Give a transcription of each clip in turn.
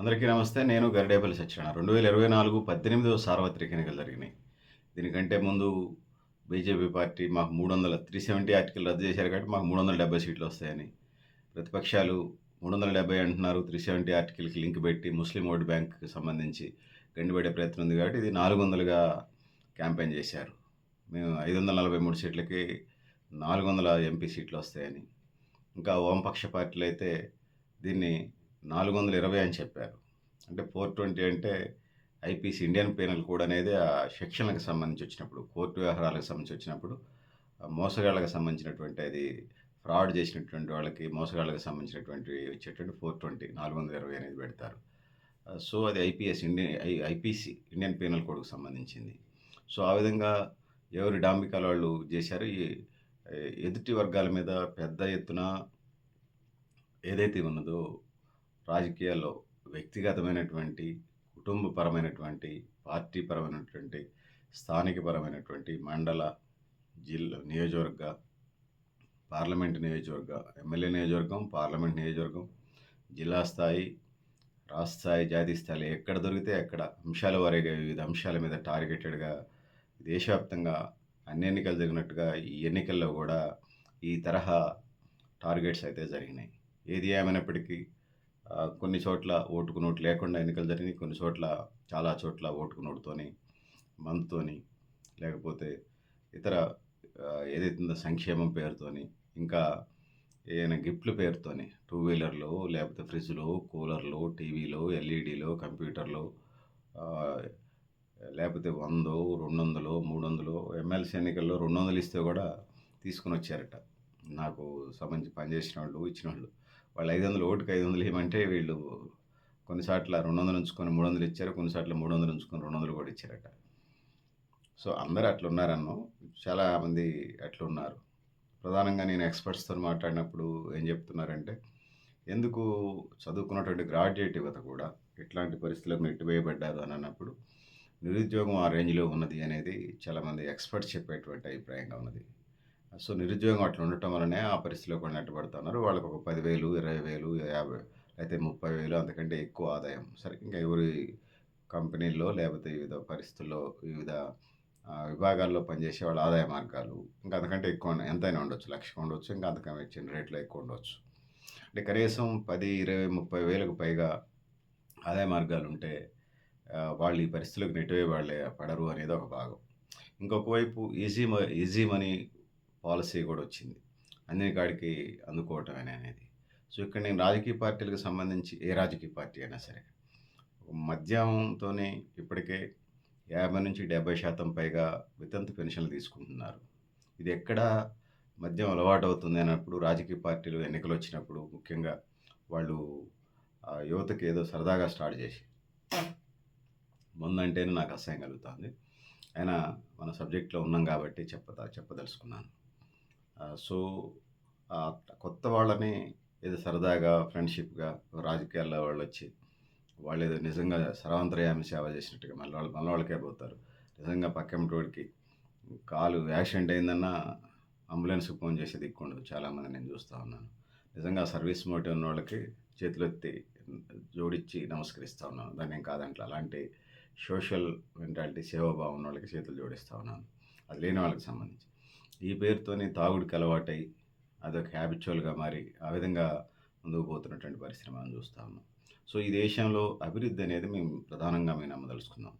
అందరికీ నమస్తే నేను గరిడేపల్లి సత్యనారాయణ. రెండు వేల ఇరవై నాలుగు పద్దెనిమిదవ సార్వత్రిక ఎన్నికలు జరిగినాయి. దీనికంటే ముందు బీజేపీ పార్టీ మాకు మూడు వందల త్రీ సెవెంటీ ఆర్టికల్ రద్దు చేశారు కాబట్టి మాకు మూడు వందల డెబ్బై సీట్లు వస్తాయని. ప్రతిపక్షాలు మూడు వందల డెబ్బై అంటున్నారు త్రీ సెవెంటీ ఆర్టికల్కి లింక్ పెట్టి ముస్లిం ఓటు బ్యాంక్కి సంబంధించి గండిపడే ప్రయత్నం ఉంది కాబట్టి ఇది నాలుగు వందలుగా క్యాంపెయిన్ చేశారు. మేము ఐదు వందల నలభై మూడు సీట్లకి నాలుగు వందల ఎంపీ సీట్లు వస్తాయని. ఇంకా వామపక్ష పార్టీలు అయితే దీన్ని నాలుగు వందల ఇరవై అని చెప్పారు. అంటే ఫోర్ ట్వంటీ అంటే ఐపీసీ ఇండియన్ పీనల్ కోడ్ అనేది ఆ శిక్షణకు సంబంధించి వచ్చినప్పుడు కోర్టు వ్యవహారాలకు సంబంధించి వచ్చినప్పుడు మోసగాళ్ళకు మోసగాళ్ళకి సంబంధించినటువంటి అది ఫ్రాడ్ చేసినటువంటి వాళ్ళకి మోసగాళ్ళకి సంబంధించినటువంటి వచ్చేటువంటి ఫోర్ ట్వంటీ నాలుగు వందల ఇరవై అనేది పెడతారు. సో అది IPS Indian I IPC Indian penal కోడ్కు సంబంధించింది. సో ఆ విధంగా ఎవరి డాంబికాల వాళ్ళు చేశారు. ఈ ఎదుటి వర్గాల మీద పెద్ద ఎత్తున ఏదైతే ఉన్నదో రాజకీయాల్లో వ్యక్తిగతమైనటువంటి కుటుంబపరమైనటువంటి పార్టీపరమైనటువంటి స్థానికపరమైనటువంటి మండల జిల్లా నియోజకవర్గ పార్లమెంట్ నియోజకవర్గ ఎమ్మెల్యే నియోజకవర్గం పార్లమెంట్ నియోజకవర్గం జిల్లా స్థాయి రాష్ట్ర స్థాయి జాతీయ స్థాయి ఎక్కడ దొరికితే అక్కడ అంశాల వారీగా వివిధ అంశాల మీద టార్గెటెడ్గా దేశవ్యాప్తంగా అన్ని ఎన్నికలు జరిగినట్టుగా ఈ ఎన్నికల్లో కూడా ఈ తరహా టార్గెట్స్ అయితే జరిగినాయి. ఏది ఏమైనప్పటికీ కొన్ని చోట్ల ఓటుకు నోటు లేకుండా ఎన్నికలు జరిగినాయి కొన్ని చోట్ల చాలా చోట్ల ఓటుకు నోటుతోని మంత్తోని లేకపోతే ఇతర ఏదైతే ఉందో సంక్షేమం పేరుతోని ఇంకా ఏదైనా గిఫ్ట్ల పేరుతోని టూ వీలర్లు లేకపోతే ఫ్రిడ్జ్లు కూలర్లు టీవీలు ఎల్ఈడీలు కంప్యూటర్లు లేకపోతే వందో రెండు వందలు మూడు వందలు ఎమ్మెల్సీ ఎన్నికల్లో రెండు వందలు ఇస్తే కూడా తీసుకుని వచ్చారట. నాకు సంబంధించి పనిచేసిన వాళ్ళు ఇచ్చిన వాళ్ళు వాళ్ళు ఐదు వందలు ఓటుకి ఐదు వందలు ఇవ్వమంటే వీళ్ళు కొన్నిసార్లు రెండు వందలు ఉంచుకొని మూడు వందలు ఇచ్చారు కొన్నిసార్లు మూడు వందలు ఉంచుకొని రెండు వందలు కూడా ఇచ్చారట. సో అందరూ అట్లా ఉన్నారన్నో. చాలామంది అట్లా ఉన్నారు. ప్రధానంగా నేను ఎక్స్పర్ట్స్తో మాట్లాడినప్పుడు ఏం చెప్తున్నారంటే ఎందుకు చదువుకున్నటువంటి గ్రాడ్యుయేట్ యువత కూడా ఇట్లాంటి పరిస్థితులకు నెట్టివేయబడ్డారు అని అన్నప్పుడు నిరుద్యోగం ఆ రేంజ్లో ఉన్నది అనేది చాలామంది ఎక్స్పర్ట్స్ చెప్పేటువంటి అభిప్రాయంగా ఉన్నది. సో నిరుద్యోగం అట్లా ఉండటం వలనే ఆ పరిస్థితిలో కూడా నెట్టబడుతున్నారు. వాళ్ళకి ఒక పదివేలు ఇరవై వేలు యాభై అయితే ముప్పై వేలు అంతకంటే ఎక్కువ ఆదాయం. సరే ఇంకా ఎవరి కంపెనీల్లో లేకపోతే వివిధ పరిస్థితుల్లో వివిధ విభాగాల్లో పనిచేసే వాళ్ళ ఆదాయ మార్గాలు ఇంకా అంతకంటే ఎక్కువ ఎంతైనా ఉండొచ్చు. లక్ష ఉండొచ్చు ఇంకా అంతకన్నా ఇచ్చిన రేట్లో ఎక్కువ ఉండొచ్చు. అంటే కనీసం పది ఇరవై ముప్పై వేలకు పైగా ఆదాయ మార్గాలు ఉంటే వాళ్ళు ఈ పరిస్థితులకు నెట్టివే వాళ్ళే పడరు అనేది ఒక భాగం. ఇంకొక వైపు ఈజీ మ ఈజీ మనీ పాలసీ కూడా వచ్చింది. అన్ని కాడికి అందుకోవటం అనేది. సో ఇక్కడ నేను రాజకీయ పార్టీలకు సంబంధించి ఏ రాజకీయ పార్టీ అయినా సరే మద్యంతోనే ఇప్పటికే యాభై నుంచి డెబ్బై శాతం పైగా వితంతు పెన్షన్లు తీసుకుంటున్నారు. ఇది ఎక్కడ మద్యం అలవాటు అవుతుంది అన్నప్పుడు రాజకీయ పార్టీలు ఎన్నికలు వచ్చినప్పుడు ముఖ్యంగా వాళ్ళు యువతకి ఏదో సరదాగా స్టార్ట్ చేసి ముందంటేనే నాకు అసహ్యం కలుగుతుంది. అయినా మన సబ్జెక్ట్లో ఉన్నాం కాబట్టి చెప్పదా చెప్పదలుచుకున్నాను. సో కొత్త వాళ్ళని ఏదో సరదాగా ఫ్రెండ్షిప్గా రాజకీయాల్లో వాళ్ళు వచ్చి వాళ్ళు ఏదో నిజంగా సర్వాంతర్యామి సేవ చేసినట్టుగా మళ్ళీ వాళ్ళు మళ్ళీ వాళ్ళకే పోతారు. నిజంగా పక్కెంటోడికి కాలు యాక్సిడెంట్ అయిందన్నా అంబులెన్స్కి ఫోన్ చేసి దిక్కుండదు. చాలామంది నేను చూస్తూ ఉన్నాను. నిజంగా సర్వీస్ మోటివ్ ఉన్న వాళ్ళకి చేతులెత్తి జోడించి నమస్కరిస్తూ ఉన్నాను. దాన్ని ఏం కాదంటే అలాంటి సోషల్ మెంటాలిటీ సేవాభావం ఉన్న వాళ్ళకి చేతులు జోడిస్తూ ఉన్నాను. అది లేని వాళ్ళకి సంబంధించి. ఈ పేరుతోనే తాగుడికి అలవాటై అదొక హ్యాబిచువల్గా మారి ఆ విధంగా ముందుకు పోతున్నటువంటి పరిశ్రమ అని చూస్తూ ఉన్నాం. సో ఈ దేశంలో అభివృద్ధి అనేది మేము ప్రధానంగా మేము నమ్మదలుచుకున్నాం.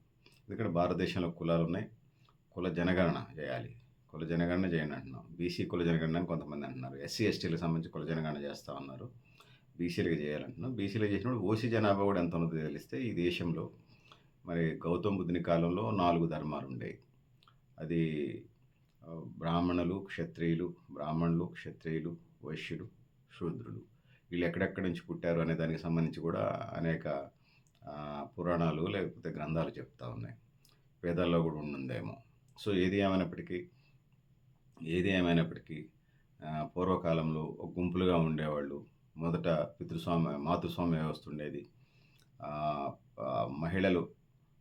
ఎందుకంటే భారతదేశంలో కులాలు ఉన్నాయి. కుల జనగణన చేయాలి. కుల జనగణన చేయండి అంటున్నాం. బీసీ కుల జనగణన అని కొంతమంది అంటున్నారు. ఎస్సీ ఎస్టీలకు సంబంధించి కుల జనగణన చేస్తూ ఉన్నారు. బీసీలకు చేయాలంటున్నాం. బీసీలకు చేసినప్పుడు ఓసీ జనాభా కూడా ఎంత ఉన్నదో తెలిస్తే ఈ దేశంలో మరి గౌతమ బుద్ధుని కాలంలో నాలుగు ధర్మాలు ఉండేవి అది బ్రాహ్మణులు క్షత్రియులు బ్రాహ్మణులు క్షత్రియులు వైశ్యులు శూద్రులు. వీళ్ళు ఎక్కడెక్కడి నుంచి పుట్టారు అనే దానికి సంబంధించి కూడా అనేక పురాణాలు లేకపోతే గ్రంథాలు చెప్తా ఉన్నాయి. వేదాల్లో కూడా ఉండుందేమో. సో ఏది ఏమైనప్పటికీ ఏది ఏమైనప్పటికీ పూర్వకాలంలో ఒక గుంపులుగా ఉండేవాళ్ళు. మొదట పితృస్వామ్య మాతృస్వామ్య వ్యవస్థ ఉండేది. మహిళలు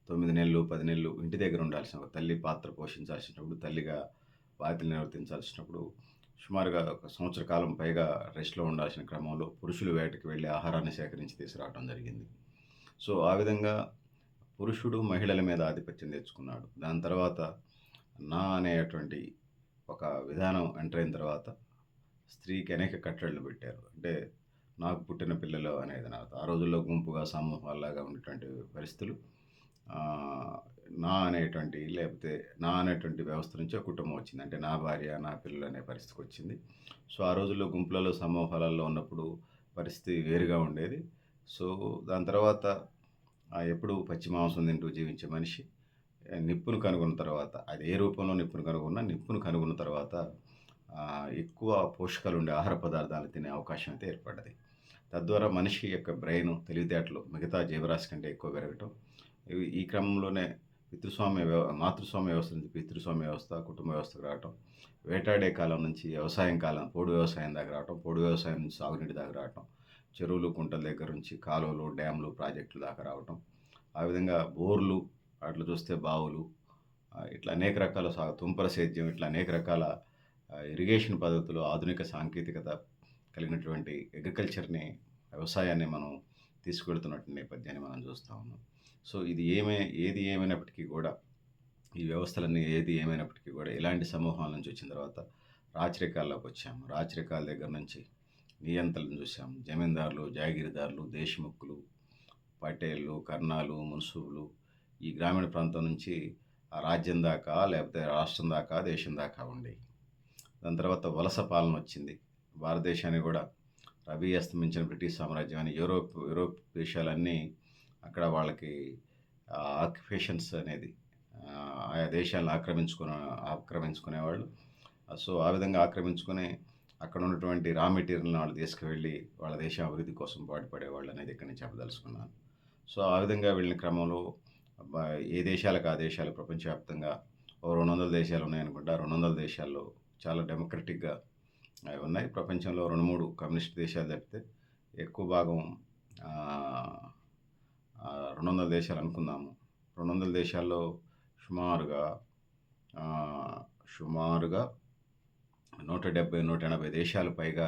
తొమ్మిది నెలలు పది నెలలు ఇంటి దగ్గర ఉండాల్సిన ఒక తల్లి పాత్ర పోషించాల్సినప్పుడు తల్లిగా బాధ్యతలు నిర్వర్తించాల్సినప్పుడు సుమారుగా ఒక సంవత్సర కాలం పైగా రెస్ట్లో ఉండాల్సిన క్రమంలో పురుషులు వేటకి వెళ్ళి ఆహారాన్ని సేకరించి తీసుకురావడం జరిగింది సో, ఆ విధంగా పురుషుడు మహిళల మీద ఆధిపత్యం తెచ్చుకున్నాడు. దాని తర్వాత నా అనేటువంటి ఒక విధానం ఎంటర్ అయిన తర్వాత స్త్రీకి అనేక కట్టడలు పెట్టారు. అంటే నాకు పుట్టిన పిల్లలు అనేది నా ఆ రోజుల్లో గుంపుగా, సమూహాల్లాగా ఉన్నటువంటి పరిస్థితులు. నా అనేటువంటి లేకపోతే నా అనేటువంటి వ్యవస్థ నుంచి ఒక కుటుంబం వచ్చింది. అంటే నా భార్య, నా పిల్లలు అనే పరిస్థితికొచ్చింది. సో, ఆ రోజుల్లో గుంపులలో, సమూహాలలో ఉన్నప్పుడు పరిస్థితి వేరుగా ఉండేది. సో, దాని తర్వాత ఎప్పుడు పచ్చి మాంసం తింటూ జీవించే మనిషి నిప్పును కనుగొన్న తర్వాత అది ఏ రూపంలో నిప్పును కనుగొన్నా, నిప్పును కనుగొన్న తర్వాత ఎక్కువ పోషకాలు ఉండే ఆహార పదార్థాలు తినే అవకాశం అయితే ఏర్పడ్డది. తద్వారా మనిషి యొక్క బ్రెయిన్ తెలివితేటలు మిగతా జీవరాశి కంటే ఎక్కువ పెరగటం. ఈ క్రమంలోనే పితృస్వామ్య వ్యవ మాతృస్వామ్య వ్యవస్థ నుంచి పితృస్వామ్య వ్యవస్థ, కుటుంబ వ్యవస్థకు రావటం. వేటాడే కాలం నుంచి వ్యవసాయం కాలం, పోడు వ్యవసాయం దాకా రావటం. పోడు వ్యవసాయం నుంచి సాగునీటి దాకా రావటం. చెరువులు, కుంటల దగ్గర నుంచి కాలువలు, డ్యామ్‌లు, ప్రాజెక్టుల దాకా రావటం. ఆ విధంగా బోర్లు, అట్లా చూస్తే బావులు ఇట్లా అనేక రకాల సాగు తుంపర సేద్యం ఇట్లా అనేక రకాల ఇరిగేషన్ పద్ధతులు, ఆధునిక సాంకేతికత కలిగినటువంటి అగ్రికల్చర్‌ని, వ్యవసాయాన్ని మనం తీసుకెళ్తున్నటువంటి నేపథ్యాన్ని మనం చూస్తా ఉన్నాం. సో, ఇది ఏమే ఏది ఏమైనప్పటికీ కూడా ఈ వ్యవస్థలన్నీ ఏది ఏమైనప్పటికీ కూడా ఇలాంటి సమూహాల నుంచి వచ్చిన తర్వాత రాచరికాల్లోకొచ్చాము. రాచరికాల దగ్గర నుంచి నియంత్రణ చూసాము జమీందారులు, జాగిరిదారులు దేశముఖులు, పటేళ్ళు, కర్నాలు, మున్సబులు ఈ గ్రామీణ ప్రాంతం నుంచి ఆ రాజ్యం దాకా, లేకపోతే రాష్ట్రం దాకా, దేశం దాకా ఉండేవి దాని తర్వాత వలస పాలన వచ్చింది. భారతదేశాన్ని కూడా రవి అస్తమించిన బ్రిటిష్ సామ్రాజ్యం అని యూరోప్ యూరోప్ దేశాలన్నీ అక్కడ వాళ్ళకి ఆక్యుపేషన్స్ అనేది ఆయా దేశాలను ఆక్రమించుకునే ఆక్రమించుకునేవాళ్ళు. సో, ఆ విధంగా ఆక్రమించుకునే అక్కడ ఉన్నటువంటి రా మెటీరియల్‌ని వాళ్ళు తీసుకువెళ్ళి వాళ్ళ దేశ అభివృద్ధి కోసం పాటుపడేవాళ్ళు అనేది ఇక్కడ నేను చెప్పదలుచుకున్నాను. సో, ఆ విధంగా వెళ్ళిన క్రమంలో ఏ దేశాలకు ఆ దేశాలు ప్రపంచవ్యాప్తంగా ఓ 200 దేశాలు ఉన్నాయనుకుంటా. 200 దేశాల్లో చాలా డెమోక్రటిక్‌గా అవి ఉన్నాయి. ప్రపంచంలో 2, 3 కమ్యూనిస్ట్ దేశాలు తప్పితే ఎక్కువ భాగం రెండు వందల దేశాలు అనుకుందాము. 200 దేశాల్లో సుమారుగా సుమారుగా నూట డెబ్భై నూట ఎనభై దేశాలు పైగా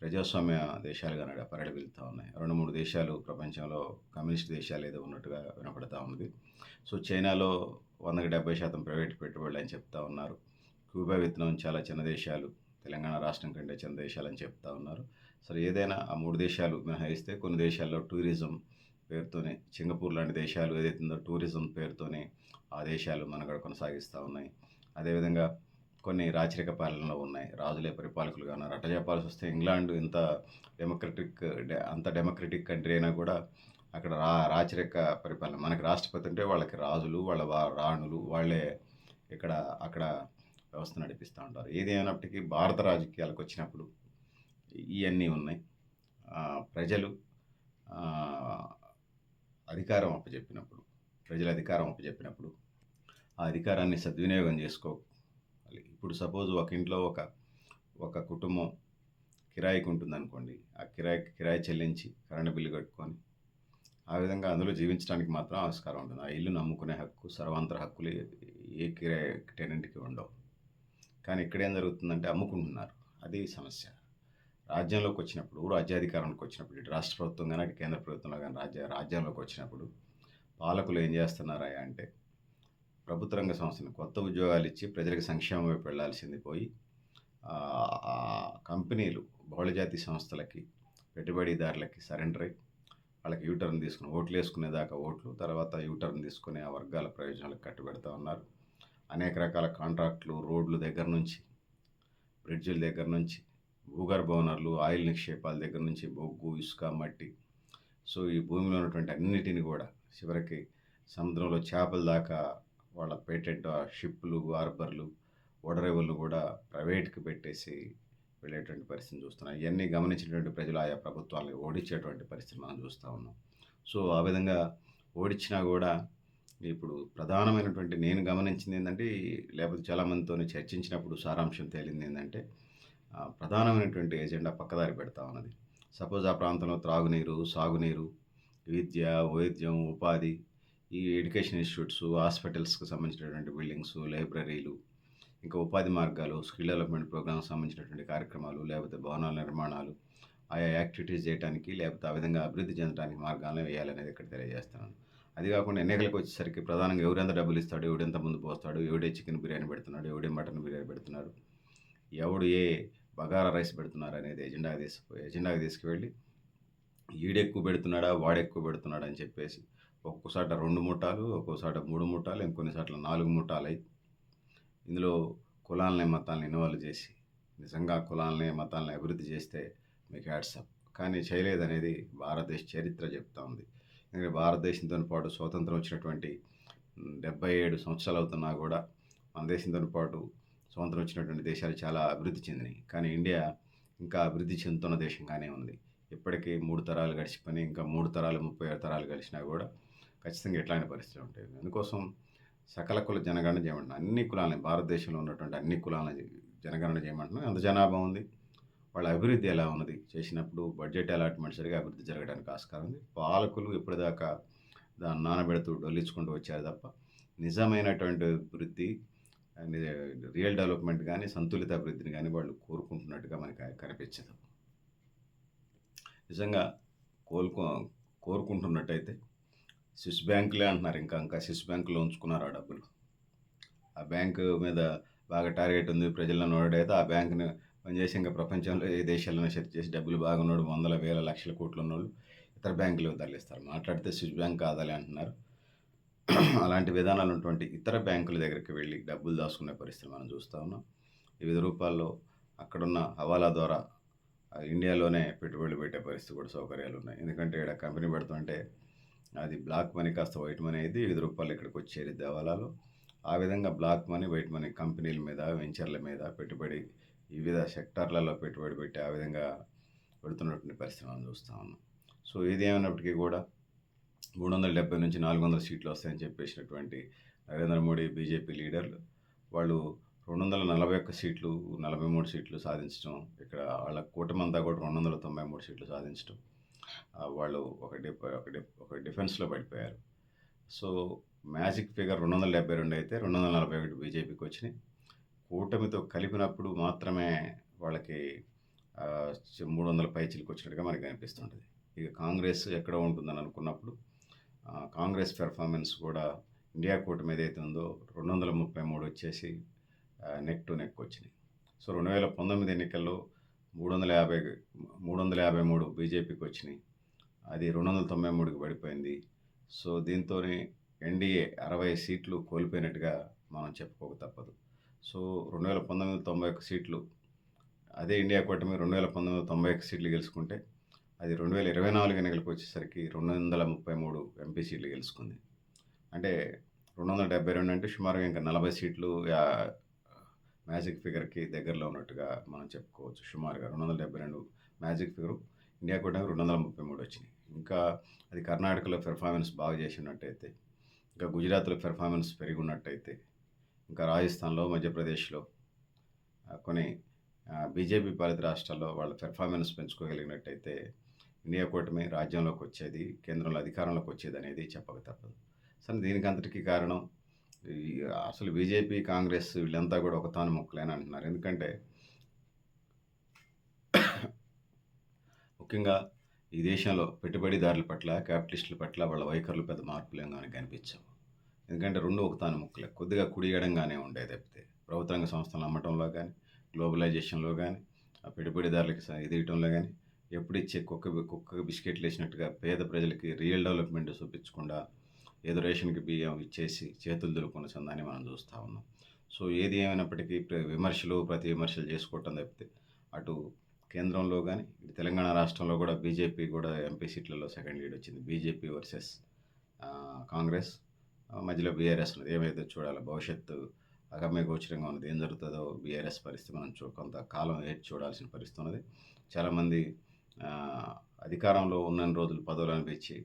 ప్రజాస్వామ్య దేశాలుగా నడ పరిడవిల్లుతా ఉన్నాయి. 2, 3 దేశాలు ప్రపంచంలో కమ్యూనిస్ట్ దేశాలు ఏదో ఉన్నట్టుగా వినపడతా ఉంది సో, చైనాలో 100కి 70% ప్రైవేట్ పెట్టుబడులని చెప్తా ఉన్నారు. క్యూబా, విత్తనం చాలా చిన్న దేశాలు. తెలంగాణ రాష్ట్రం కంటే చిన్న దేశాలని చెప్తా ఉన్నారు. సరే ఏదైనా ఆ మూడు దేశాలు మినహాయిస్తే కొన్ని దేశాల్లో టూరిజం పేరుతోనే సింగపూర్ లాంటి దేశాలు ఏదైతే టూరిజం పేరుతోనే ఆ దేశాలు మనగడ కొనసాగిస్తూ ఉన్నాయి. అదేవిధంగా కొన్ని రాచరిక పాలనలో ఉన్నాయి. రాజులే పరిపాలకులుగా ఉన్నారు. అట్ట చెప్పాల్సొస్తే ఇంగ్లాండ్ ఇంత డెమోక్రటిక్ అంత డెమోక్రటిక్ కంట్రీ అయినా కూడా అక్కడ రా రాచరిక పరిపాలన. మనకి రాష్ట్రపతి అంటే వాళ్ళకి రాజులు, వాళ్ళ రాణులు వాళ్ళే ఇక్కడ అక్కడ వ్యవస్థ నడిపిస్తూ ఉంటారు. ఏది అయినప్పటికీ భారత రాజకీయాలకొచ్చినప్పుడు ఇవన్నీ ఉన్నాయి. ప్రజలు అధికారం అప్పచెప్పినప్పుడు ప్రజల అధికారం అప్పచెప్పినప్పుడు ఆ అధికారాన్ని సద్వినియోగం చేసుకోవాలి. ఇప్పుడు సపోజ్ ఒక ఇంట్లో ఒక ఒక కుటుంబం కిరాయికి ఉంటుందనుకోండి. ఆ కిరాయికి కిరాయి చెల్లించి కరెంటు బిల్లు కట్టుకొని, ఆ విధంగా అందులో జీవించడానికి మాత్రం ఆస్కారం ఉంటుంది. ఆ ఇల్లు అమ్ముకునే హక్కు, సర్వాంతర హక్కులు ఏ కిరాయి టెనెంట్‌కి ఉండవు. కానీ ఇక్కడేం జరుగుతుందంటే అమ్ముకుంటున్నారు. అది సమస్య. రాజ్యంలోకి రాజ్యంలోకొచ్చినప్పుడు, రాజ్యాధికారంలోకొచ్చినప్పుడు ఇటు రాష్ట్ర ప్రభుత్వం కానీ కేంద్ర ప్రభుత్వంలో కానీ రాజ్య రాజ్యంలోకొచ్చినప్పుడు పాలకులు ఏం చేస్తున్నారయ్యా అంటే ప్రభుత్వ రంగ సంస్థలు కొత్త ఉద్యోగాలిచ్చి ప్రజలకు సంక్షేమం వైపు వెళ్ళాల్సింది పోయి కంపెనీలు బహుళజాతి సంస్థలకి, పెట్టుబడిదారులకి సరెండర్ అయ్యి వాళ్ళకి యూ టర్న్ తీసుకొని ఓట్లేసుకునేదాకా ఓట్లు, తర్వాత యూ టర్న్ ఆ వర్గాల ప్రయోజనాలకు కట్టుబెడతా ఉన్నారు. అనేక రకాల కాంట్రాక్టులు, రోడ్లు దగ్గర నుంచి, బ్రిడ్జిల దగ్గర నుంచి, భూగర్భ వనరులు, ఆయిల్ నిక్షేపాల దగ్గర నుంచి బొగ్గు, ఇసుక, మట్టి. సో, ఈ భూమిలో ఉన్నటువంటి అన్నిటిని కూడా చివరికి సముద్రంలో చేపల దాకా వాళ్ళ పేటెంట్ షిప్‌లు, హార్బర్‌లు, ఓడరేవులను కూడా ప్రైవేట్‌కి పెట్టేసి వెళ్ళేటువంటి పరిస్థితిని చూస్తున్నాం. ఇవన్నీ గమనించినటువంటి ప్రజలు ఆయా ప్రభుత్వాల్ని ఓడించేటువంటి పరిస్థితి మనం చూస్తూ ఉన్నాం. సో, ఆ విధంగా ఓడించినా కూడా ఇప్పుడు ప్రధానమైనటువంటి నేను గమనించింది ఏంటంటే లేకపోతే చాలామందితో చర్చించినప్పుడు సారాంశం తేలింది ఏంటంటే ప్రధానమైనటువంటి ఎజెండా పక్కదారి పెడతా ఉన్నది. సపోజ్ ఆ ప్రాంతంలో త్రాగునీరు, సాగునీరు, విద్య, వైద్యం, ఉపాధి, ఈ ఎడ్యుకేషన్ ఇన్‌స్టిట్యూట్స్, హాస్పిటల్స్‌కి సంబంధించినటువంటి బిల్డింగ్స్, లైబ్రరీలు, ఇంకా ఉపాధి మార్గాలు, స్కిల్ డెవలప్‌మెంట్ ప్రోగ్రామ్‌కి సంబంధించినటువంటి కార్యక్రమాలు, లేకపోతే భవనాల నిర్మాణాలు, ఆయా యాక్టివిటీస్ చేయడానికి లేకపోతే ఆ విధంగా అభివృద్ధి చెందడానికి మార్గాలను వేయాలనేది ఇక్కడ తెలియజేస్తున్నాను అది కాకుండా ఎన్నికలకు వచ్చేసరికి ప్రధానంగా ఎవరెంత డబ్బులు ఇస్తాడు ఎవడెంత ముందు పోస్తాడు ఎవడే చికెన్ బిర్యానీ పెడుతున్నాడు ఎవడే మటన్ బిర్యానీ పెడుతున్నాడు ఎవడు ఏ బగారా రైస్ పెడుతున్నారు అనేది ఎజెండా తీసుకు ఎజెండాకి తీసుకువెళ్ళి ఈడెక్కువ పెడుతున్నాడా వాడెక్కువ పెడుతున్నాడా అని చెప్పేసి ఒక్కోసాట రెండు ముఠాలు ఒక్కోసాట మూడు ముఠాలు ఇంకొన్నిసార్లు నాలుగు ముఠాలు అయి ఇందులో కులాలని మతాలని ఇన్వాల్వ్ చేసి నిజంగా కులాలని మతాలని అభివృద్ధి చేస్తే మీకు హ్యాట్సప్ కానీ చేయలేదనేది భారతదేశ చరిత్ర చెప్తా ఉంది. ఎందుకంటే భారతదేశంతో పాటు స్వాతంత్రం వచ్చినటువంటి డెబ్బై ఏడు సంవత్సరాలు అవుతున్నా కూడా మన దేశంతో పాటు స్వాతంత్రం వచ్చినటువంటి దేశాలు చాలా అభివృద్ధి చెందినాయి. కానీ ఇండియా ఇంకా అభివృద్ధి చెందుతున్న దేశంగానే ఉంది. ఇప్పటికీ మూడు తరాలు గడిచిపోయి ఇంకా మూడు తరాలు ముప్పై ఆరు తరాలు గడిచినా కూడా ఖచ్చితంగా ఎట్లాంటి పరిస్థితులు ఉంటాయి? అందుకోసం సకల కుల జనగణన చేయమంటున్నాం. అన్ని కులాలని భారతదేశంలో ఉన్నటువంటి అన్ని కులాలను జనగణన చేయమంటున్నాం. ఎంత జనాభా ఉంది? వాళ్ళ అభివృద్ధి ఎలా ఉన్నది? చేసినప్పుడు బడ్జెట్ అలాట్మెంట్ సరిగా అభివృద్ధి జరగడానికి ఆస్కారం ఉంది. పాలకులు ఇప్పటిదాకా దాన్ని నానబెడుతూ డొల్లించుకుంటూ వచ్చారు తప్ప నిజమైనటువంటి అభివృద్ధి రియల్ డెవలప్మెంట్ కానీ సంతులిత అభివృద్ధిని కానీ వాళ్ళు కోరుకుంటున్నట్టుగా మనకి కనిపించదు. నిజంగా కోలుకో కోరుకుంటున్నట్టయితే స్విస్ బ్యాంకులే అంటున్నారు ఇంకా ఇంకా స్విస్ బ్యాంకులో ఉంచుకున్నారు ఆ డబ్బులు. ఆ బ్యాంకు మీద బాగా టార్గెట్ ఉంది ప్రజలను ఓడైతే ఆ బ్యాంకుని పనిచేసి ఇంకా ప్రపంచంలో ఏ దేశాలను సెట్ చేసి డబ్బులు బాగా ఉన్నోడు వందల వేల లక్షల కోట్లు ఉన్నోళ్ళు ఇతర బ్యాంకులు తరలిస్తారు. మాట్లాడితే స్విస్ బ్యాంక్ కాదాలి అంటున్నారు. అలాంటి విధానాలు ఉన్నటువంటి ఇతర బ్యాంకుల దగ్గరికి వెళ్ళి డబ్బులు దాచుకునే పరిస్థితి మనం చూస్తూ ఉన్నాం. వివిధ రూపాల్లో అక్కడున్న హవాలా ద్వారా ఇండియాలోనే పెట్టుబడులు పెట్టే పరిస్థితి కూడా సౌకర్యాలు ఉన్నాయి. ఎందుకంటే ఇక్కడ కంపెనీ పెడుతుంటే అది బ్లాక్ మనీ కాస్త వైట్ మనీ అయితే వివిధ రూపాయలు ఇక్కడికి వచ్చేది దేవాలాలు ఆ విధంగా బ్లాక్ మనీ వైట్ మనీ కంపెనీల మీద వెంచర్ల మీద పెట్టుబడి వివిధ సెక్టార్లలో పెట్టుబడి పెట్టి ఆ విధంగా పెడుతున్నటువంటి పరిస్థితి మనం చూస్తూ ఉన్నాం. సో ఇది ఏమైనప్పటికీ కూడా మూడు వందల డెబ్బై నుంచి నాలుగు వందల సీట్లు వస్తాయని చెప్పేసినటువంటి నరేంద్ర మోడీ బీజేపీ లీడర్లు వాళ్ళు రెండు వందల నలభై ఒక్క సీట్లు నలభై మూడు సీట్లు సాధించడం ఇక్కడ వాళ్ళ కూటమంతా కూడా రెండు వందల తొంభై మూడు సీట్లు సాధించడం వాళ్ళు ఒక డిఫ్ ఒక డిఫ్ ఒక డిఫెన్స్లో పడిపోయారు. సో మ్యాజిక్ ఫిగర్ రెండు వందల డెబ్బై రెండు అయితే రెండు వందల నలభై ఒకటి బీజేపీకి వచ్చినాయి. కూటమితో కలిపినప్పుడు మాత్రమే వాళ్ళకి మూడు వందల పైచీలకు వచ్చినట్టుగా మనకి అనిపిస్తుంటుంది. ఇక కాంగ్రెస్ ఎక్కడ ఉంటుందని అనుకున్నప్పుడు కాంగ్రెస్ పెర్ఫార్మెన్స్ కూడా ఇండియా కూటమి ఏదైతే ఉందో రెండు వందల ముప్పై మూడు వచ్చేసి నెక్ టు నెక్ వచ్చినాయి. సో రెండు వేల పంతొమ్మిది ఎన్నికల్లో మూడు వందల యాభై మూడు వందల యాభై మూడు బీజేపీకి వచ్చినాయి. అది రెండు వందల తొంభై మూడుకి పడిపోయింది. సో దీంతోనే ఎన్డీఏ అరవై సీట్లు కోల్పోయినట్టుగా మనం చెప్పుకోక తప్పదు. సో రెండు వేల పంతొమ్మిది తొంభై ఒక్క సీట్లు అదే ఇండియా కూటమి రెండు వేల పంతొమ్మిది తొంభై ఒక్క సీట్లు గెలుచుకుంటే అది రెండు వేల ఇరవై నాలుగు ఎన్నికలకు వచ్చేసరికి రెండు వందల ముప్పై మూడు ఎంపీ సీట్లు గెలుచుకుంది. అంటే రెండు వందల డెబ్బై రెండు అంటే సుమారుగా ఇంకా నలభై సీట్లు మ్యాజిక్ ఫిగర్కి దగ్గరలో ఉన్నట్టుగా మనం చెప్పుకోవచ్చు. సుమారుగా రెండు వందల డెబ్బై రెండు మ్యాజిక్ ఫిగర్ ఇండియా కూడా రెండు వందల ముప్పై మూడు వచ్చినాయి. ఇంకా అది కర్ణాటకలో పెర్ఫార్మెన్స్ బాగా చేసినట్టయితే ఇంకా గుజరాత్లో పెర్ఫార్మెన్స్ పెరిగి ఉన్నట్టయితే ఇంకా రాజస్థాన్లో మధ్యప్రదేశ్లో కొన్ని బీజేపీ పాలిత రాష్ట్రాల్లో వాళ్ళ పెర్ఫార్మెన్స్ పెంచుకోగలిగినట్టయితే ఇండియా కూటమి రాజ్యంలోకి వచ్చేది కేంద్రంలో అధికారంలోకి వచ్చేది అనేది చెప్పక తప్పదు. సరే దీనికి అంతటికీ కారణం ఈ అసలు బీజేపీ కాంగ్రెస్ వీళ్ళంతా కూడా ఒక తాను మొక్కలేని అంటున్నారు. ఎందుకంటే ముఖ్యంగా ఈ దేశంలో పెట్టుబడిదారుల పట్ల క్యాపిటలిస్టుల పట్ల వాళ్ళ వైఖరులు పెద్ద మార్పులు ఏం కానీ కనిపించవు. ఎందుకంటే రెండు ఒక తాను ముక్కలే. కొద్దిగా కుడియడంగానే ఉండే తప్పితే ప్రభుత్వ రంగ సంస్థలను అమ్మటంలో కానీ గ్లోబలైజేషన్లో కానీ ఆ పెట్టుబడిదారులకి ఇది ఇవ్వటంలో కానీ ఎప్పుడు ఇచ్చే కుక్క కుక్క బిస్కెట్లు వేసినట్టుగా పేద ప్రజలకి రియల్ డెవలప్మెంట్ చూపించకుండా ఏదో రేషన్కి బియ్యం ఇచ్చేసి చేతులు దులుపుకున్న చందాన్ని మనం చూస్తూ ఉన్నాం. సో ఏది ఏమైనప్పటికీ ప్ర- విమర్శలు ప్రతి విమర్శలు చేసుకోవటం తప్పితే అటు కేంద్రంలో కానీ ఇటు తెలంగాణ రాష్ట్రంలో కూడా బీజేపీ కూడా ఎంపీ సీట్లలో సెకండ్ లీడ్ వచ్చింది. బీజేపీ వర్సెస్ కాంగ్రెస్ మధ్యలో బీఆర్ఎస్ ఉన్నది. ఏమైతే చూడాలి భవిష్యత్తు అగమ్య గోచరంగా ఉన్నది. ఏం జరుగుతుందో బీఆర్ఎస్ పరిస్థితి మనం చూ కొంత కాలం చూడాల్సిన పరిస్థితి ఉన్నది. చాలామంది అధికారంలో ఉన్న రోజులు పదవులు అనిపించి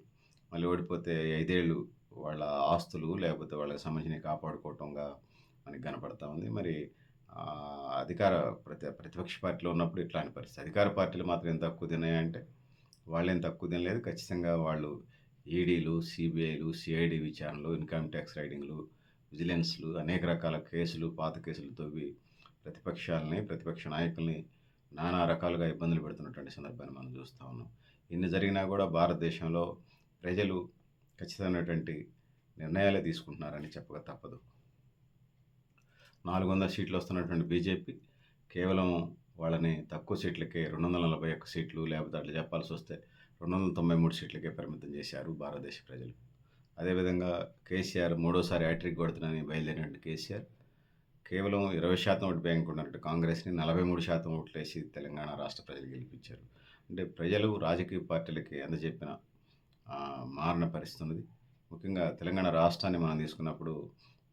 మళ్ళీ ఓడిపోతే ఐదేళ్ళు వాళ్ళ ఆస్తులు లేకపోతే వాళ్ళకి సంబంధించిన కాపాడుకోవటంగా మనకి కనపడతా ఉంది. మరి అధికార ప్రతి ప్రతిపక్ష పార్టీలో ఉన్నప్పుడు ఇట్లాంటి పరిస్థితి. అధికార పార్టీలు మాత్రం ఏం తక్కువ తిన్నాయంటే వాళ్ళేం తక్కువ తినలేదు. ఖచ్చితంగా వాళ్ళు ఈడీలు సిబిఐలు సిఐడి విచారణలు ఇన్కమ్ ట్యాక్స్ రైడింగ్లు విజిలెన్స్లు అనేక రకాల కేసులు పాత కేసులు తవ్వి ప్రతిపక్షాలని ప్రతిపక్ష నాయకుల్ని నానా రకాలుగా ఇబ్బందులు పెడుతున్నటువంటి సందర్భాన్ని మనం చూస్తూ ఉన్నాం. ఇన్ని జరిగినా కూడా భారతదేశంలో ప్రజలు ఖచ్చితమైనటువంటి నిర్ణయాలే తీసుకుంటున్నారని చెప్పక తప్పదు. నాలుగు వందల సీట్లు వస్తున్నటువంటి బీజేపీ కేవలం వాళ్ళని తక్కువ సీట్లకే రెండు వందల నలభై ఒక్క సీట్లు లేకపోతే అట్లా చెప్పాల్సి వస్తే రెండు వందల తొంభై మూడు సీట్లకే పరిమితం చేశారు భారతదేశ ప్రజలు. అదేవిధంగా కేసీఆర్ మూడోసారి హ్యాట్రిక్ కొడుతున్నానని బయలుదేరినట్టు కేసీఆర్ కేవలం ఇరవై శాతం ఓటు బ్యాంక్ ఉన్నట్టు కాంగ్రెస్ని నలభై మూడు శాతం ఓట్లేసి తెలంగాణ రాష్ట్ర ప్రజలు గెలిపించారు. అంటే ప్రజలు రాజకీయ పార్టీలకి ఎంత మారిన పరిస్థితి ఉన్నది ముఖ్యంగా తెలంగాణ రాష్ట్రాన్ని మనం తీసుకున్నప్పుడు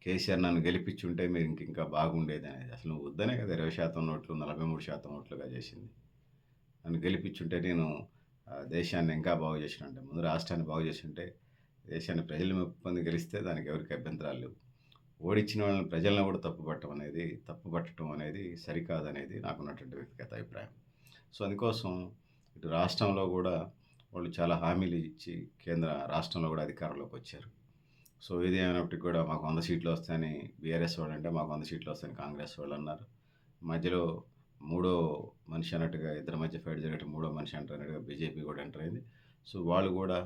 కేసీఆర్ నన్ను గెలిపించుంటే మీరు ఇంక ఇంకా బాగుండేది అనేది. అసలు నువ్వు వద్దనే కదా ఇరవై శాతం ఓట్లు నలభై మూడు శాతం ఓట్లుగా చేసింది. నన్ను గెలిపించుంటే నేను దేశాన్ని ఇంకా బాగు చేసినట్టే ముందు రాష్ట్రాన్ని బాగు చేసింటే దేశాన్ని ప్రజలు మెప్పొంది గెలిస్తే దానికి ఎవరికి అభ్యంతరాలు లేవు. ఓడించిన వాళ్ళని ప్రజలను కూడా తప్పుపట్టడం అనేది తప్పుపట్టడం అనేది సరికాదనేది నాకున్నటువంటి వ్యక్తిగత అభిప్రాయం. సో అందుకోసం ఇటు రాష్ట్రంలో కూడా వాళ్ళు చాలా హామీలు ఇచ్చి కేంద్ర రాష్ట్రంలో కూడా అధికారంలోకి వచ్చారు. సో ఇది ఏమైనప్పటికీ కూడా మాకు వంద సీట్లు వస్తాయని బీఆర్ఎస్ వాళ్ళు అంటే మాకు వంద సీట్లు వస్తాయని కాంగ్రెస్ వాళ్ళు అన్నారు. మధ్యలో మూడో మనిషి అన్నట్టుగా ఇద్దరి మధ్య ఫైట్ జరిగేట మూడో మనిషి అంటారు అన్నట్టుగా బీజేపీ కూడా ఎంటర్ అయింది. సో వాళ్ళు కూడా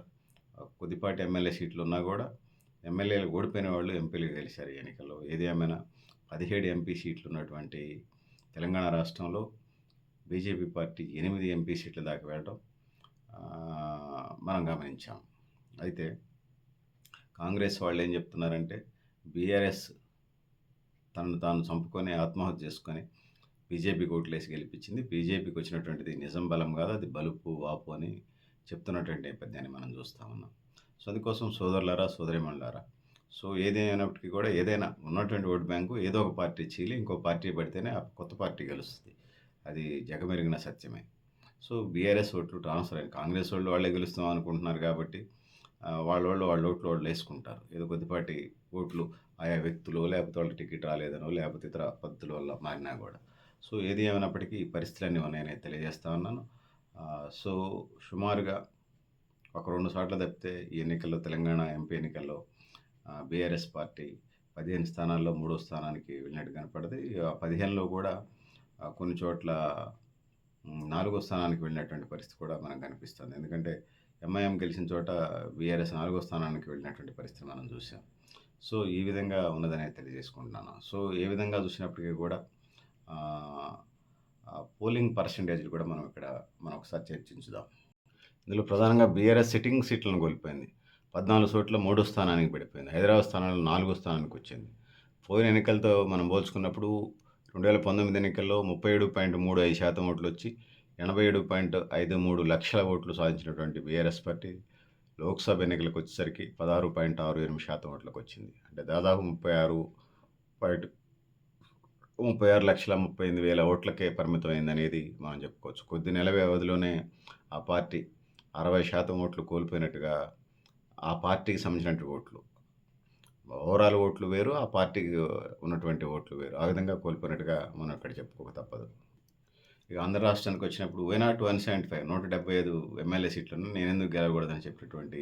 కొద్దిపాటి ఎమ్మెల్యే సీట్లు ఉన్నా కూడా ఎమ్మెల్యేలు ఓడిపోయిన వాళ్ళు ఎంపీలు గెలిచారు ఎన్నికల్లో. ఏది ఏమైనా పదిహేడు ఎంపీ సీట్లు ఉన్నటువంటి తెలంగాణ రాష్ట్రంలో బీజేపీ పార్టీ ఎనిమిది ఎంపీ సీట్ల దాకా వెళ్ళడం మనం గమనించాం. అయితే కాంగ్రెస్ వాళ్ళు ఏం చెప్తున్నారంటే బీఆర్ఎస్ తనను తాను చంపుకొని ఆత్మహత్య చేసుకొని బీజేపీకి ఓట్లేసి గెలిపించింది. బీజేపీకి వచ్చినటువంటిది నిజం బలం కాదు అది బలుపు వాపు అని చెప్తున్నటువంటి నేపథ్యాన్ని మనం చూస్తూ ఉన్నాం. సో అందుకోసం సోదరులారా సోదరిమణులారా. సో ఏదైనప్పటికీ కూడా ఏదైనా ఉన్నటువంటి ఓటు బ్యాంకు ఏదో ఒక పార్టీ చీలి ఇంకో పార్టీ పడితేనే ఆ కొత్త పార్టీ గెలుస్తుంది. అది జగమెరిగిన సత్యమే. సో బీఆర్ఎస్ ఓట్లు ట్రాన్స్ఫర్ అయ్యి కాంగ్రెస్ వాళ్ళు వాళ్ళే గెలుస్తాం అనుకుంటున్నారు కాబట్టి వాళ్ళ వాళ్ళు వాళ్ళ ఓట్లు వాళ్ళు వేసుకుంటారు. ఏదో కొద్దిపాటి ఓట్లు ఆయా వ్యక్తులు లేకపోతే వాళ్ళకి టికెట్ రాలేదనో లేకపోతే ఇతర పద్ధతుల వల్ల మారినా కూడా. సో ఏది ఏమైనప్పటికీ ఈ పరిస్థితులన్నీ ఉన్నాయని తెలియజేస్తా ఉన్నాను. సో సుమారుగా ఒక రెండు సార్లు తప్పితే ఈ ఎన్నికల్లో తెలంగాణ ఎంపీ ఎన్నికల్లో బీఆర్ఎస్ పార్టీ పదిహేను స్థానాల్లో మూడో స్థానానికి వెళ్ళినట్టు కనపడదు. ఆ పదిహేనులో కూడా కొన్ని చోట్ల నాలుగో స్థానానికి వెళ్ళినటువంటి పరిస్థితి కూడా మనకు కనిపిస్తుంది. ఎందుకంటే ఎంఐఎం గెలిచిన చోట బీఆర్ఎస్ నాలుగో స్థానానికి వెళ్ళినటువంటి పరిస్థితి మనం చూసాం. సో ఈ విధంగా ఉన్నదని తెలియజేసుకుంటున్నాను. సో ఏ విధంగా చూసినప్పటికీ కూడా పోలింగ్ పర్సంటేజ్లు కూడా మనం ఇక్కడ మనం ఒకసారి చర్చించుదాం. ఇందులో ప్రధానంగా బీఆర్ఎస్ సిట్టింగ్ సీట్లను కోల్పోయింది. పద్నాలుగు చోట్ల మూడో స్థానానికి పడిపోయింది. హైదరాబాద్ స్థానంలో నాలుగో స్థానానికి వచ్చింది. పోయిన ఎన్నికలతో మనం పోల్చుకున్నప్పుడు రెండు వేల పంతొమ్మిది ఎన్నికల్లో ముప్పై ఏడు పాయింట్ మూడు ఐదు శాతం ఓట్లు వచ్చి ఎనభై ఏడు పాయింట్ ఐదు మూడు లక్షల ఓట్లు సాధించినటువంటి బీఆర్ఎస్ పార్టీ లోక్సభ ఎన్నికలకు వచ్చేసరికి పదహారు పాయింట్ ఆరు ఎనిమిది శాతం ఓట్లకు వచ్చింది. అంటే దాదాపు ముప్పై ఆరు పాయింట్ ముప్పై ఆరు లక్షల ముప్పై ఎనిమిది వేల ఓట్లకే పరిమితమైంది అనేది మనం చెప్పుకోవచ్చు. కొద్ది నెల వ్యవధిలోనే ఆ పార్టీ అరవై శాతం ఓట్లు కోల్పోయినట్టుగా ఆ పార్టీకి సంబంధించినటువంటి ఓట్లు. ఓవరాల్ ఓట్లు వేరు ఆ పార్టీకి ఉన్నటువంటి ఓట్లు వేరు. ఆ విధంగా కోల్పోయినట్టుగా మనం అక్కడ చెప్పుకోక తప్పదు. ఇక ఆంధ్ర రాష్ట్రానికి వచ్చినప్పుడు why not one seventy five నూట డెబ్బై ఐదు ఎమ్మెల్యే సీట్లను నేను ఎందుకు గెలవకూడదని చెప్పినటువంటి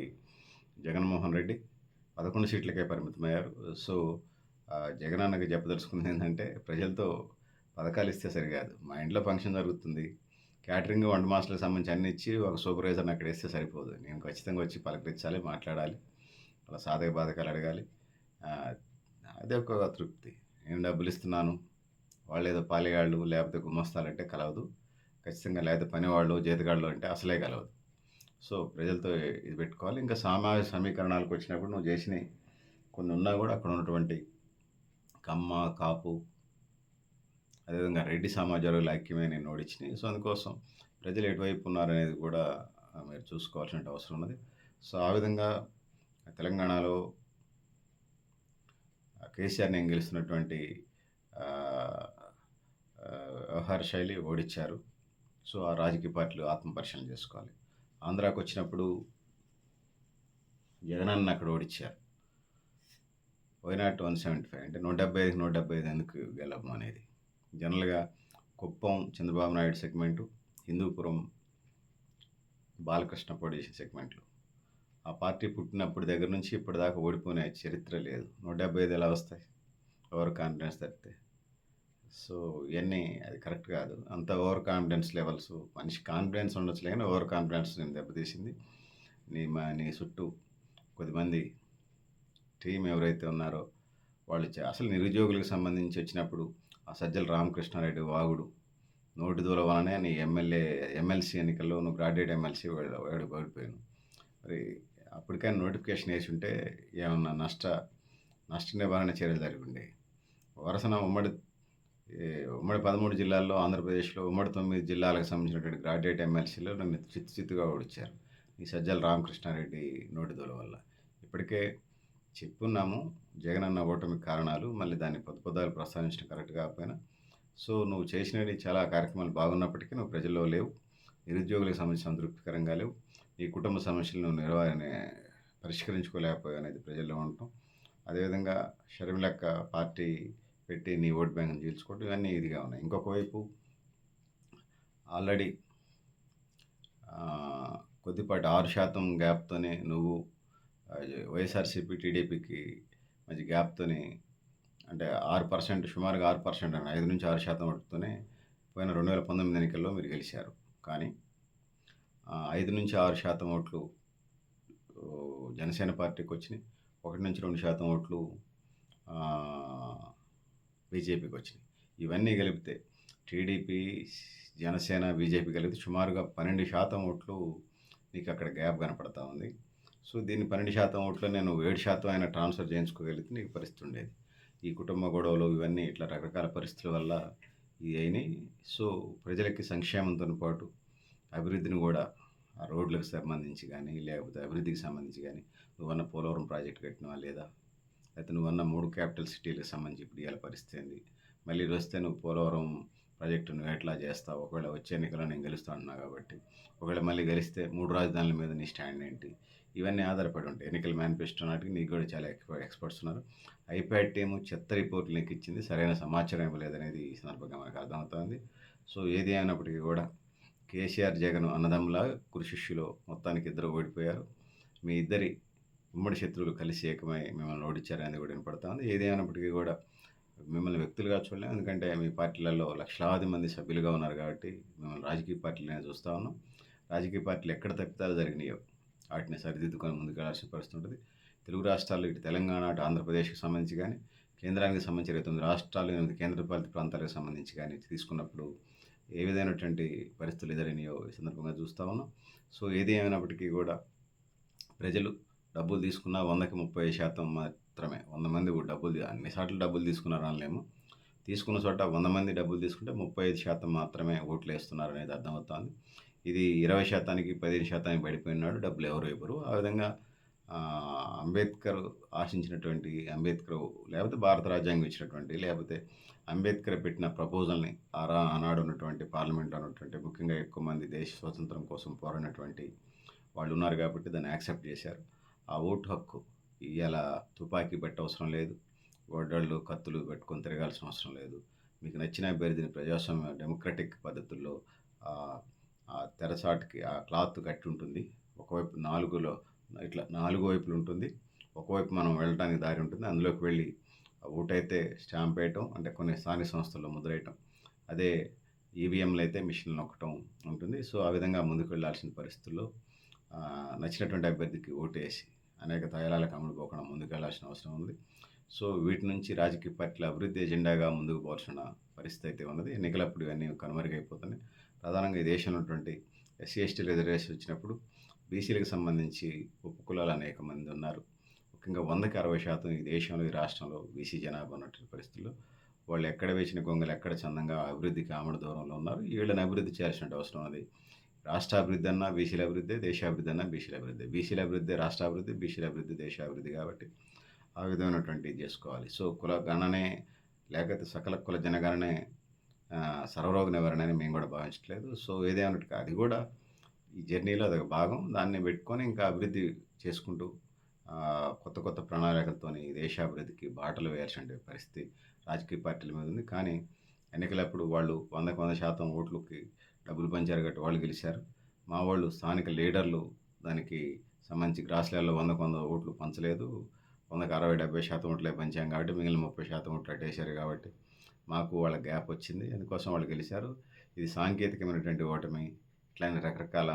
జగన్మోహన్ రెడ్డి పదకొండు సీట్లకే పరిమితమయ్యారు. సో జగన్ అన్నకి చెప్పదలుచుకుంది ఏంటంటే ప్రజలతో పథకాలు ఇస్తే సరికాదు. మా ఇంట్లో ఫంక్షన్ జరుగుతుంది. క్యాటరింగ్ వంట మాస్టర్లకు సంబంధించి అన్ని ఇచ్చి ఒక సూపర్వైజర్ని అక్కడ వేస్తే సరిపోదు. నేను ఖచ్చితంగా వచ్చి పలకరించాలి మాట్లాడాలి అలా సాధక బాధకాలు అడగాలి. అదే ఒక తృప్తి. నేను డబ్బులు ఇస్తున్నాను వాళ్ళు ఏదో పాలేగాళ్ళు లేకపోతే గుమ్మస్తాలంటే కలవదు. ఖచ్చితంగా లేకపోతే పనివాళ్ళు జీతగాళ్ళు అంటే అసలే కలవదు. సో ప్రజలతో ఇది పెట్టుకోవాలి. ఇంకా సామాజిక సమీకరణాలకు వచ్చినప్పుడు నువ్వు చేసినవి కొన్ని ఉన్నా కూడా అక్కడ ఉన్నటువంటి కమ్మ కాపు అదేవిధంగా రెడ్డి సమాజాలు ఐక్యమే నేను ఓడించినాయి సో అందుకోసం ప్రజలు ఎటువైపు ఉన్నారనేది కూడా మీరు చూసుకోవాల్సిన అవసరం ఉన్నది. సో ఆ విధంగా తెలంగాణలో కేసీఆర్ని కేసీఆర్ గెలుస్తున్నటువంటి వ్యవహార శైలి ఓడించారు సో ఆ రాజకీయ పార్టీలు ఆత్మపరిశీలన చేసుకోవాలి. ఆంధ్రాకి వచ్చినప్పుడు జగనన్న అక్కడ ఓడించారు why not one seventy five అంటే నూట డెబ్బై ఐదుకి నూట డెబ్బై ఐదు ఎందుకు గెలవం అనేది జనరల్గా కుప్పం చంద్రబాబు నాయుడు సెగ్మెంటు హిందూపురం బాలకృష్ణ పొడిషన్ సెగ్మెంట్లు. ఆ పార్టీ పుట్టినప్పుడు దగ్గర నుంచి ఇప్పటిదాకా ఓడిపోయిన చరిత్ర లేదు. నూట డెబ్బై ఐదు ఎలా వస్తాయి? ఓవర్ కాన్ఫిడెన్స్ తప్పితే. సో ఇవన్నీ అది కరెక్ట్ కాదు. అంత ఓవర్ కాన్ఫిడెన్స్ లెవెల్స్ మనిషి కాన్ఫిడెన్స్ ఉండొచ్చు కానీ ఓవర్ కాన్ఫిడెన్స్ నేను దెబ్బతీసింది. నీ మా నీ చుట్టూ కొద్దిమంది టీం ఎవరైతే ఉన్నారో వాళ్ళు అసలు నిరుద్యోగులకు సంబంధించి వచ్చినప్పుడు సజ్జల రామకృష్ణారెడ్డి వాగుడు. నోటి దూల వలనే నీ ఎమ్మెల్యే ఎమ్మెల్సీ ఎన్నికల్లో నువ్వు గ్రాడ్యుయేట్ ఎమ్మెల్సీ వాడు పడిపోయాను మరి అప్పటికైనా నోటిఫికేషన్ వేసి ఉంటే ఏమన్నా నష్ట నష్ట నివారణ చర్యలు జరిగి ఉండే వరుసన ఉమ్మడి ఉమ్మడి పదమూడు జిల్లాల్లో ఆంధ్రప్రదేశ్లో ఉమ్మడి తొమ్మిది జిల్లాలకు సంబంధించినటువంటి గ్రాడ్యుయేట్ ఎమ్మెల్సీలో నన్ను చిత్తు చిత్తుగా ఓడిచ్చారు. ఈ సజ్జల రామకృష్ణారెడ్డి నోటిదోల వల్ల. ఇప్పటికే చెప్పున్నాము. జగన్ అన్న ఓటమి కారణాలు మళ్ళీ దాన్ని పొద్దు పొద్దాలు ప్రస్తావించడం కరెక్ట్ కాకపోయినా. సో నువ్వు చేసినవి చాలా కార్యక్రమాలు బాగున్నప్పటికీ నువ్వు ప్రజల్లో లేవు. నిరుద్యోగులకు సంబంధించి సంతృప్తికరంగా లేవు. నీ కుటుంబ సమస్యలు నువ్వు నిర్వహణ పరిష్కరించుకోలేకపోయావు అనేది ప్రజల్లో ఉండటం. అదేవిధంగా షర్మిలక్క పార్టీ పెట్టి నీ ఓట్ బ్యాంక్ని చీల్చుకోవడం ఇవన్నీ ఇదిగా ఉన్నాయి. ఇంకొక వైపు ఆల్రెడీ కొద్దిపాటి ఆరు శాతం గ్యాప్తోనే నువ్వు వైఎస్ఆర్సీపీ టీడీపీకి మంచి గ్యాప్తోని అంటే ఆరు పర్సెంట్ సుమారుగా ఆరు పర్సెంట్ అని ఐదు నుంచి ఆరు శాతం ఓటుతోనే పోయిన రెండు వేల పంతొమ్మిది ఎన్నికల్లో మీరు గెలిచారు. కానీ ఐదు నుంచి ఆరు శాతం ఓట్లు జనసేన పార్టీకి వచ్చినాయి. ఒకటి నుంచి రెండు శాతం ఓట్లు బీజేపీకి వచ్చినాయి. ఇవన్నీ కలిపితే టీడీపీ జనసేన బీజేపీ కలిపితే సుమారుగా పన్నెండు శాతం ఓట్లు నీకు అక్కడ గ్యాప్ కనపడతా ఉంది. సో దీన్ని పన్నెండు శాతం ఓట్లో నేను ఏడు శాతం అయినా ట్రాన్స్ఫర్ చేయించుకోగలిగితే నీకు పరిస్థితి ఉండేది. ఈ కుటుంబ గొడవలు ఇవన్నీ ఇట్లా రకరకాల పరిస్థితుల వల్ల ఇది అయినాయి. సో ప్రజలకి సంక్షేమంతో పాటు అభివృద్ధిని కూడా ఆ రోడ్లకు సంబంధించి కానీ లేకపోతే అభివృద్ధికి సంబంధించి కానీ నువ్వన్న పోలవరం ప్రాజెక్ట్ కట్టినవా లేదా? లేకపోతే నువ్వన్న మూడు క్యాపిటల్ సిటీలకు సంబంధించి ఇప్పుడు ఇవాళ పరిస్థితి ఏంది? మళ్ళీ వస్తే నువ్వు పోలవరం ప్రాజెక్టు నువ్వు ఎట్లా చేస్తావు? ఒకవేళ వచ్చే ఎన్నికల్లో నేను గెలుస్తా అన్నా కాబట్టి ఒకవేళ మళ్ళీ గెలిస్తే మూడు రాజధానుల మీద నీ స్టాండ్ ఏంటి? ఇవన్నీ ఆధారపడి ఉంటాయి. ఎన్నికల మేనిఫెస్టో నాటికి నీకు కూడా చాలా ఎక్స్పర్ట్స్ ఉన్నారు. ఐప్యాడ్ టీమ్ చెత్త రిపోర్ట్లు నీకు ఇచ్చింది. సరైన సమాచారం ఇవ్వలేదనేది ఈ సందర్భంగా మనకు అర్థమవుతుంది. సో ఏది అయినప్పటికీ కూడా కేసీఆర్ జగన్ అన్నదమ్ములా గురు మొత్తానికి ఇద్దరు ఓడిపోయారు. మీ ఇద్దరి ఉమ్మడి శత్రువులు కలిసి ఏకమై మిమ్మల్ని ఓడించారనేది కూడా వినపడుతుంది. ఏదేమైనప్పటికీ ఏది అయినప్పటికీ కూడా మిమ్మల్ని వ్యక్తులుగా చూడలేము ఎందుకంటే మీ పార్టీలలో లక్షలాది మంది సభ్యులుగా ఉన్నారు కాబట్టి మిమ్మల్ని రాజకీయ పార్టీలనే చూస్తూ ఉన్నాం. రాజకీయ పార్టీలు ఎక్కడ తప్పిదాలు జరిగినాయో వాటిని సరిదిద్దుకొని ముందుకు వెళ్ళాల్సిన పరిస్థితి ఉంటుంది తెలుగు రాష్ట్రాలు ఇటు తెలంగాణ అటు ఆంధ్రప్రదేశ్కి సంబంధించి కానీ కేంద్రానికి సంబంధించి ఇరవై తొమ్మిది రాష్ట్రాలు ఎనిమిది కేంద్రపాలిత ప్రాంతాలకు సంబంధించి కానీ తీసుకున్నప్పుడు ఏ విధమైనటువంటి పరిస్థితులు ఎదురైనాయో ఈ సందర్భంగా చూస్తూ ఉన్నాం. సో ఏది ఏమైనప్పటికీ కూడా ప్రజలు డబ్బులు తీసుకున్న వందకి ముప్పై శాతం మాత్రమే వంద మంది కూడా డబ్బులు అన్ని సార్లు డబ్బులు తీసుకున్నారు అనలేము తీసుకున్న చోట వంద మంది డబ్బులు తీసుకుంటే ముప్పై ఐదు శాతం మాత్రమే ఓట్లు వేస్తున్నారు అనేది అర్థమవుతుంది. ఇది ఇరవై శాతానికి పదిహేను శాతానికి పడిపోయినాడు. డబ్బులు ఎవరు ఇవ్వరు. ఆ విధంగా అంబేద్కర్ ఆశించినటువంటి అంబేద్కర్ లేకపోతే భారత రాజ్యాంగం ఇచ్చినటువంటి లేకపోతే అంబేద్కర్ పెట్టిన ప్రపోజల్ని ఆరా ఆనాడు ఉన్నటువంటి పార్లమెంట్లో ఉన్నటువంటి ముఖ్యంగా ఎక్కువ మంది దేశ స్వాతంత్రం కోసం పోరాడినటువంటి వాళ్ళు ఉన్నారు కాబట్టి దాన్ని యాక్సెప్ట్ చేశారు. ఆ ఓటు హక్కు ఇవాళ తుపాకీ పెట్ట అవసరం లేదు. గొడ్డళ్ళు కత్తులు పెట్టుకొని తిరగాల్సిన అవసరం లేదు. మీకు నచ్చిన అభ్యర్థిని ప్రజాస్వామ్య డెమోక్రటిక్ పద్ధతుల్లో ఆ ఆ ఆ క్లాత్ కట్టి ఉంటుంది. ఒకవైపు నాలుగులో ఇట్లా నాలుగు వైపులు ఉంటుంది. ఒకవైపు మనం వెళ్ళడానికి దారి ఉంటుంది. అందులోకి వెళ్ళి ఓటైతే స్టాంప్ వేయటం అంటే కొన్ని స్థానిక సంస్థల్లో ముద్రేయటం. అదే ఈవీఎంలు అయితే మిషన్లు నొక్కటం ఉంటుంది. సో ఆ విధంగా ముందుకు వెళ్ళాల్సిన పరిస్థితుల్లో నచ్చినటువంటి అభ్యర్థికి ఓటేసి అనేక తయారాలకు అమలు పోకుండా ముందుకు వెళ్ళాల్సిన అవసరం ఉంది. సో వీటి నుంచి రాజకీయ పార్టీల అభివృద్ధి ఎజెండాగా ముందుకు పోవాల్సిన పరిస్థితి అయితే ఉన్నది. ఎన్నికలప్పుడు ఇవన్నీ కనుమరుగైపోతున్నాయి. ప్రధానంగా ఈ దేశంలో ఉన్నటువంటి ఎస్సీ ఎస్టీ రిజర్వేషన్ వచ్చినప్పుడు బీసీలకు సంబంధించి ఉపకులాలు అనేక మంది ఉన్నారు. ముఖ్యంగా వందకి అరవై శాతం ఈ దేశంలో ఈ రాష్ట్రంలో బీసీ జనాభా ఉన్నటువంటి పరిస్థితుల్లో వాళ్ళు ఎక్కడ వేసిన గొంగలు ఎక్కడ చందంగా అభివృద్ధికి ఆమడ దూరంలో ఉన్నారు. వీళ్ళని అభివృద్ధి చేయాల్సిన అవసరం ఉన్నది. రాష్ట్ర అభివృద్ధి అన్నా బీసీల అభివృద్ధి దేశాభివృద్ధి అన్నా బీసీల అభివృద్ధి. బీసీల అభివృద్ధి రాష్ట్రాభివృద్ధి బీసీల అభివృద్ధి దేశాభివృద్ధి కాబట్టి ఆ విధమైనటువంటి చేసుకోవాలి. సో కుల గణనే లేకపోతే సకల కుల జనగణనే సర్వరోగ నివారణ అని మేము కూడా భావించట్లేదు. సో ఏదేమన్నట్టు అది కూడా ఈ జర్నీలో అదొక భాగం. దాన్ని పెట్టుకొని ఇంకా అభివృద్ధి చేసుకుంటూ కొత్త కొత్త ప్రణాళికలతోని దేశాభివృద్ధికి బాటలు వేయాల్సిన పరిస్థితి రాజకీయ పార్టీల మీద ఉంది. కానీ ఎన్నికలప్పుడు వాళ్ళు వందకు వంద శాతం ఓట్లకి డబ్బులు పంచారు కాబట్టి వాళ్ళు గెలిచారు. మా వాళ్ళు స్థానిక లీడర్లు దానికి సంబంధించి గ్రాస్ లెవెల్లో వందకు వంద ఓట్లు పంచలేదు. వందకు అరవై డెబ్బై శాతం ఓట్లే పంచాం కాబట్టి మిగిలిన ముప్పై శాతం ఓట్లు అట్టేశారు కాబట్టి మాకు వాళ్ళ గ్యాప్ వచ్చింది. అందుకోసం వాళ్ళు గెలిచారు. ఇది సాంకేతికమైనటువంటి ఓటమి. ఇట్లానే రకరకాల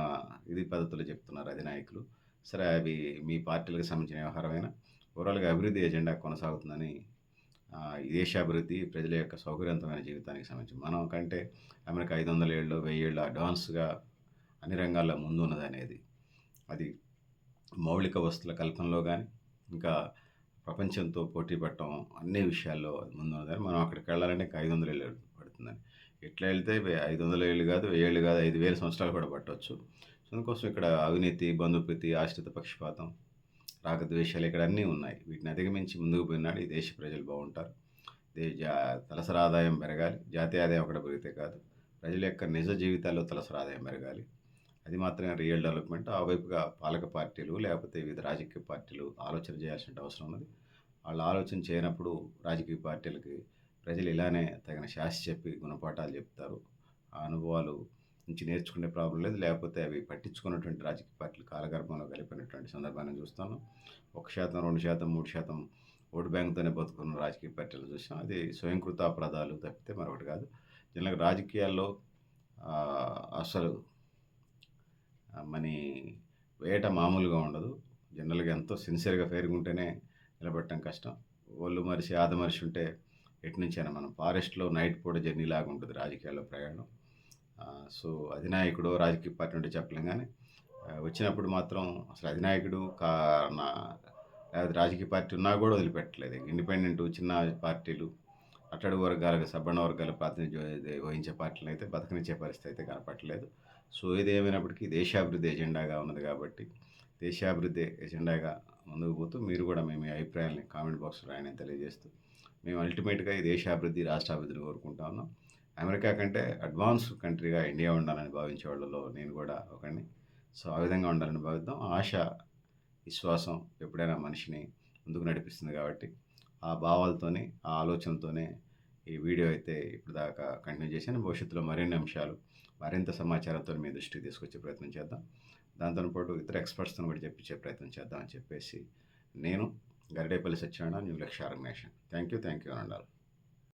ఇది పద్ధతులు చెప్తున్నారు అధినాయకులు. సరే అవి మీ పార్టీలకు సంబంధించిన వ్యవహారమైన? ఓవరాల్గా అభివృద్ధి ఎజెండా కొనసాగుతుందని దేశాభివృద్ధి ప్రజల యొక్క సౌకర్యవంతమైన జీవితానికి సంబంధించి మనం కంటే అమెరికా ఐదు వందల ఏళ్ళు వెయ్యి ఏళ్ళు అడ్వాన్స్గా అన్ని రంగాల్లో ముందు ఉన్నది అనేది అది మౌలిక వస్తువుల కల్పనలో కానీ ఇంకా ప్రపంచంతో పోటీ పడటం అన్ని విషయాల్లో ముందు కానీ మనం అక్కడికి వెళ్ళాలంటే ఐదు వందల ఏళ్ళు పడుతుందని ఎట్లా వెళ్తే ఐదు వందల ఏళ్ళు కాదు ఏళ్ళు కాదు ఐదు వేల సంవత్సరాలు కూడా పట్టవచ్చు. సో అందుకోసం ఇక్కడ అవినీతి బంధుప్రీతి ఆశ్రిత పక్షపాతం రాగద్వేషాలు ఇక్కడ అన్నీ ఉన్నాయి. వీటిని అధిగమించి ముందుకు పోయినాడు ఈ దేశ ప్రజలు బాగుంటారు. దే జా తలసరి ఆదాయం పెరగాలి. జాతీయ ఆదాయం ఒకటి పెరిగితే కాదు. ప్రజల యొక్క నిజ జీవితాల్లో తలసరి ఆదాయం పెరగాలి. అది మాత్రమే రియల్ డెవలప్మెంట్ ఆ వైపుగా పాలక పార్టీలు లేకపోతే వివిధ రాజకీయ పార్టీలు ఆలోచన చేయాల్సిన అవసరం ఉన్నది. వాళ్ళు ఆలోచన చేయనప్పుడు రాజకీయ పార్టీలకి ప్రజలు ఇలానే తగిన శాస్తి చెప్పి గుణపాఠాలు చెప్తారు. ఆ అనుభవాలు నుంచి నేర్చుకునే ప్రాబ్లం లేదు. లేకపోతే అవి పట్టించుకున్నటువంటి రాజకీయ పార్టీలు కాలగర్భంలో కలిపినటువంటి సందర్భాన్ని చూస్తాను. ఒక శాతం రెండు శాతం మూడు శాతం ఓటు బ్యాంకుతోనే బతుకున్న రాజకీయ పార్టీలు చూసాం అది స్వయంకృత అపరాధాలు తప్పితే మరొకటి కాదు. జనరల్గా రాజకీయాల్లో అసలు మనీ వేట మామూలుగా ఉండదు. జనరల్గా ఎంతో సిన్సియర్గా ఫెయిర్గా ఉంటేనే కష్టం. ఒళ్ళు మరిసి ఆద మరిసి ఉంటే ఎటు నుంచైనా మనం ఫారెస్ట్లో నైట్ పూట జర్నీ లాగా ఉంటుంది రాజకీయాల్లో ప్రయాణం. సో అధినాయకుడు రాజకీయ పార్టీ ఉంటే చెప్పలేం కానీ వచ్చినప్పుడు మాత్రం అసలు అధినాయకుడు కా నా లేదా రాజకీయ పార్టీ ఉన్నా కూడా వదిలిపెట్టలేదు. ఇండిపెండెంట్ చిన్న పార్టీలు అట్టడు వర్గాలకు సబ్బణ వర్గాల ప్రాతినిధ్యం వహించే పార్టీలను అయితే బతకనిచ్చే పరిస్థితి అయితే కనపట్టలేదు సో ఇది దేశాభివృద్ధి ఎజెండాగా ఉన్నది కాబట్టి దేశాభివృద్ధి ఎజెండాగా ముందుకు పోతూ మీరు కూడా మేము మీ అభిప్రాయాన్ని కామెంట్ బాక్స్లో రాయని తెలియజేస్తూ మేము అల్టిమేట్గా ఈ దేశాభివృద్ధి రాష్ట్రాభివృద్ధిని కోరుకుంటా ఉన్నాం. అమెరికా కంటే అడ్వాన్స్ కంట్రీగా ఇండియా ఉండాలని భావించే వాళ్ళలో నేను కూడా ఒకడిని. సో ఆ విధంగా ఉండాలని భావిద్దాం. ఆశ విశ్వాసం ఎప్పుడైనా మనిషిని ముందుకు నడిపిస్తుంది కాబట్టి ఆ భావాలతోనే ఆ ఆలోచనతోనే ఈ వీడియో అయితే ఇప్పుడు దాకా కంటిన్యూ చేశాను. భవిష్యత్తులో మరిన్ని అంశాలు మరింత సమాచారంతో మీ దృష్టికి తీసుకొచ్చే ప్రయత్నం చేద్దాం. దాంతో పాటు ఇతర ఎక్స్పర్ట్స్తో కూడా చెప్పించే ప్రయత్నం చేద్దాం అని చెప్పేసి నేను Garidepalli Satyanarayana new Lakshya thank you thank you అని